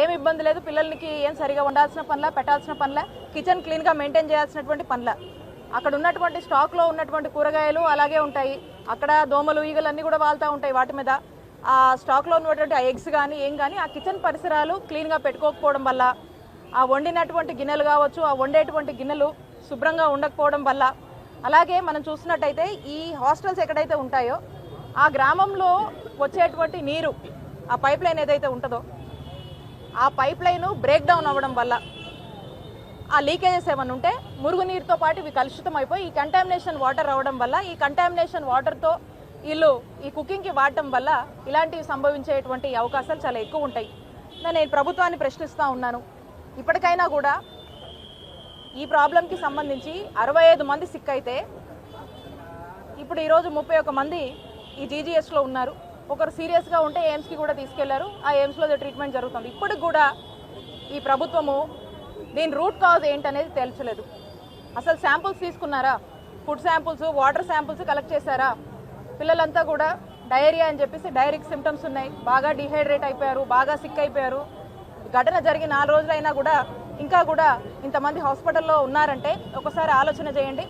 ఏం ఇబ్బంది లేదు. పిల్లలకి ఏం సరిగా ఉండాల్సిన పనుల పెట్టాల్సిన పనుల కిచెన్ క్లీన్గా మెయింటైన్ చేయాల్సినటువంటి పనుల. అక్కడ ఉన్నటువంటి స్టాక్లో ఉన్నటువంటి కూరగాయలు అలాగే ఉంటాయి. అక్కడ దోమలు ఈగలు అన్నీ కూడా వాళ్తూ ఉంటాయి వాటి మీద. ఆ స్టాక్లో ఉన్నటువంటి ఆ ఎగ్స్ కానీ ఏం కానీ ఆ కిచెన్ పరిసరాలు క్లీన్గా పెట్టుకోకపోవడం వల్ల ఆ వండినటువంటి గిన్నెలు కావచ్చు ఆ వండేటువంటి గిన్నెలు శుభ్రంగా ఉండకపోవడం వల్ల. అలాగే మనం చూసినట్టయితే ఈ హాస్టల్స్ ఎక్కడైతే ఉంటాయో ఆ గ్రామంలో వచ్చేటువంటి నీరు ఆ పైప్ లైన్ ఏదైతే ఉంటుందో ఆ పైప్ లైన్ బ్రేక్ డౌన్ అవ్వడం వల్ల ఆ లీకేజెస్ ఏమైనా ఉంటే మురుగునీరుతో పాటు ఇవి కలుషితం అయిపోయి ఈ కంటామినేషన్ వాటర్ అవ్వడం వల్ల ఈ కంటామినేషన్ వాటర్తో వీళ్ళు ఈ కుకింగ్కి వాడటం వల్ల ఇలాంటివి సంభవించేటువంటి అవకాశాలు చాలా ఎక్కువ ఉంటాయి. నేను ప్రభుత్వాన్ని ప్రశ్నిస్తూ ఉన్నాను. ఇప్పటికైనా కూడా ఈ ప్రాబ్లంకి సంబంధించి అరవై ఐదు మంది సిక్ అయితే ఇప్పుడు ఈరోజు ముప్పై ఒక మంది ఈ జీజీఎస్లో ఉన్నారు. ఒకరు సీరియస్గా ఉంటే ఎయిమ్స్కి కూడా తీసుకెళ్ళారు. ఆ ఎయిమ్స్లో ట్రీట్మెంట్ జరుగుతుంది. ఇప్పటికి కూడా ఈ ప్రభుత్వము దీని రూట్ కాజ్ ఏంటనేది తేల్చలేదు. అసలు శాంపుల్స్ తీసుకున్నారా? Food samples water samples collect చేశారా? పిల్లలంతా కూడా డయేరియా అని చెప్పేసి డైరెక్ట్ సిమ్టమ్స్ ఉన్నాయి. బాగా డిహైడ్రేట్ అయిపోయారు బాగా సిక్ అయిపోయారు. ఘటన జరిగి నాలుగు రోజులైనా కూడా ఇంకా కూడా ఇంతమంది హాస్పిటల్లో ఉన్నారంటే ఒకసారి ఆలోచన చేయండి.